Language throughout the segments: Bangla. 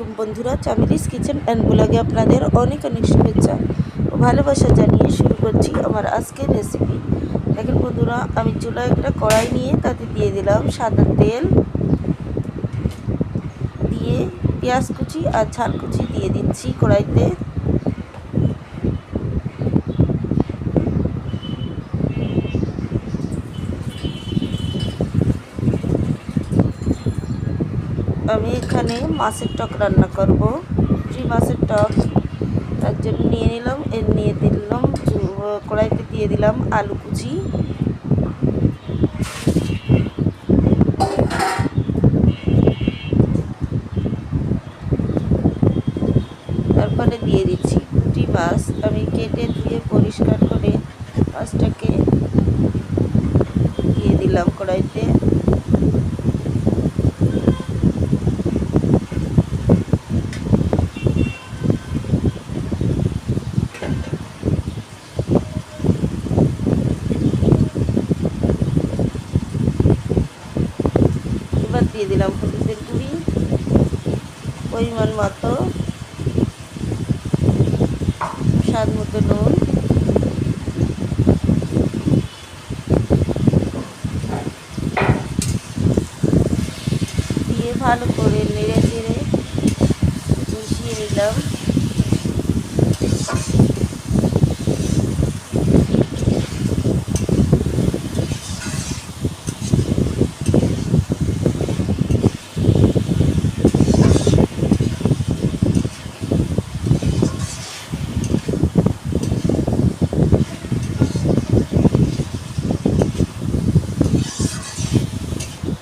আলাইকুম বন্ধুরা, চামিলিস কিচেন অ্যান্ড ব্লগে আপনাদের অনেক অনেক শুভেচ্ছা ও ভালোবাসা জানিয়ে শুরু করছি আমার আজকের রেসিপি দেখেন বন্ধুরা, আমি চুলা একটা কড়াই নিয়ে তাতে দিয়ে দিলাম সাদা তেল, দিয়ে পেঁয়াজ কুচি আর ছাল কুচি দিয়ে দিচ্ছি কড়াইতে। আমি এখানে মাছের টক রান্না করব। চিংড়ি মাছের টক। তার জন্য নিয়ে নিলাম এর নিয়ে দিলাম কড়াইতে দিয়ে দিলাম আলু কুচি। তারপরে দিয়ে দিচ্ছি পুঁটি মাছ। আমি কেটে ধুয়ে পরিষ্কার করে মাছটাকে দিয়ে দিলাম কড়াইতে এবার দিয়ে দিলাম হলুদের গুঁড়ি পরিমাণ মতো স্বাদ মতো নুন। দিয়ে ভালো করে নেড়ে চেড়ে মিশিয়ে নিলাম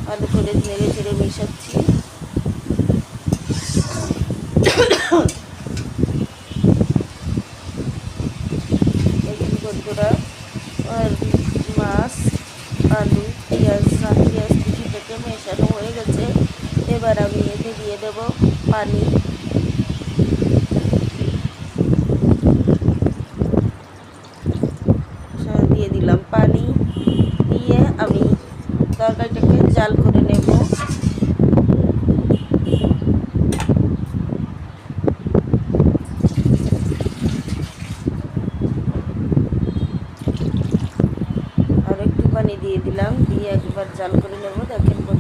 ভালো করে নেড়ে চেড়ে মেশাচ্ছি দেখুন বন্ধুরা আর মাছ আলু পেঁয়াজ পেঁয়াজ কুচি থেকে মেশানো হয়ে গেছে এবার আমি এতে দিয়ে দেবো পানি। দিয়ে দিলাম পানি। দিয়ে আমি তরকারিটাকে জাল করে নেব। আর একটু পানি দিয়ে দিলাম। দিয়ে একবার জাল করে নেব।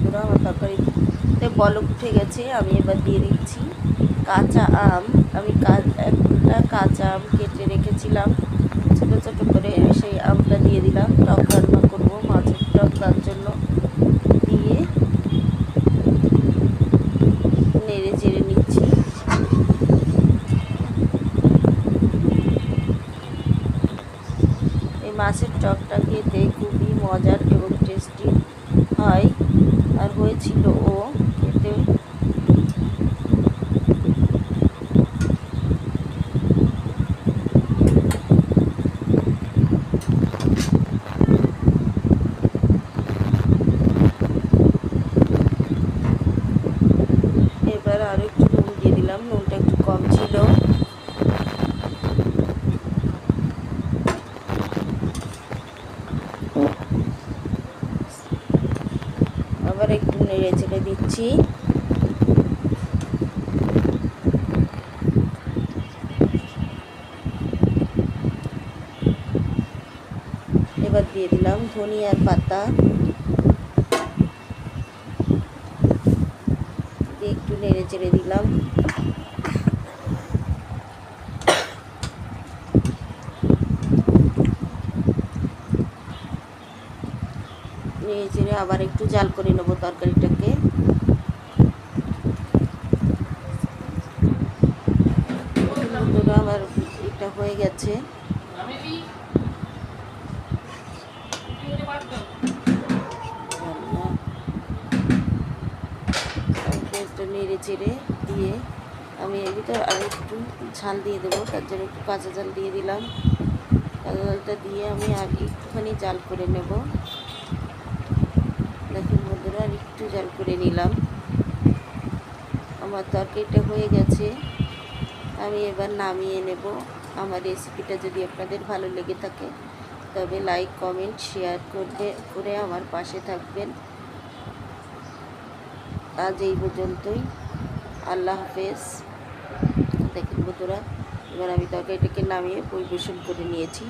বন্ধুরা আমার তরকারিতে বলক উঠে গেছে, আমি এবার দিয়ে দিচ্ছি কাঁচা আম। আমি একটা কাঁচা আম কেটে রেখেছিলাম, ছোটো ছোটো করে সেই আমটা দিয়ে দিলাম। টক রান্না করব মাছের টক তার জন্য। দিয়ে নেড়ে চেড়ে নিচ্ছি। এই মাছের টকটা খেতে খুবই মজার আর হয়েছিল ও খেতে এবার আরও একটু নুন দিয়ে দিলাম নুনটা একটু কম ছিল আবার একটু নেড়ে চেড়ে দিচ্ছি। এবার দিয়ে দিলাম ধনিয়ার পাতা। দিয়ে একটু নেড়ে চেড়ে দিলাম। নেড়ে চেড়ে আবার একটু জাল করে নেব তরকারিটাকে। আমার এটা হয়ে গেছে। নেড়ে চেড়ে দিয়ে আমি এর আর একটু ঝাল দিয়ে দেবো, তার জন্য একটু কাঁচা জাল দিয়ে দিলাম। কাঁচা জালটা দিয়ে আমি আর একটুখানি জাল করে নেব দেখুন বন্ধুরা আর একটু জাল করে নিলাম। আমার তরকারিটা হয়ে গেছে। আমি এবার নামিয়ে নেব। আমার রেসিপিটা যদি আপনাদের ভালো লেগে থাকে, তবে লাইক কমেন্ট শেয়ার করবে, করে আমার পাশে থাকবেন। আজ এই পর্যন্তই। আল্লাহ হাফেজ। দেখেন বন্ধুরা, এবার আমি তরকারিটাকে নামিয়ে পরিবেশন করে নিয়েছি।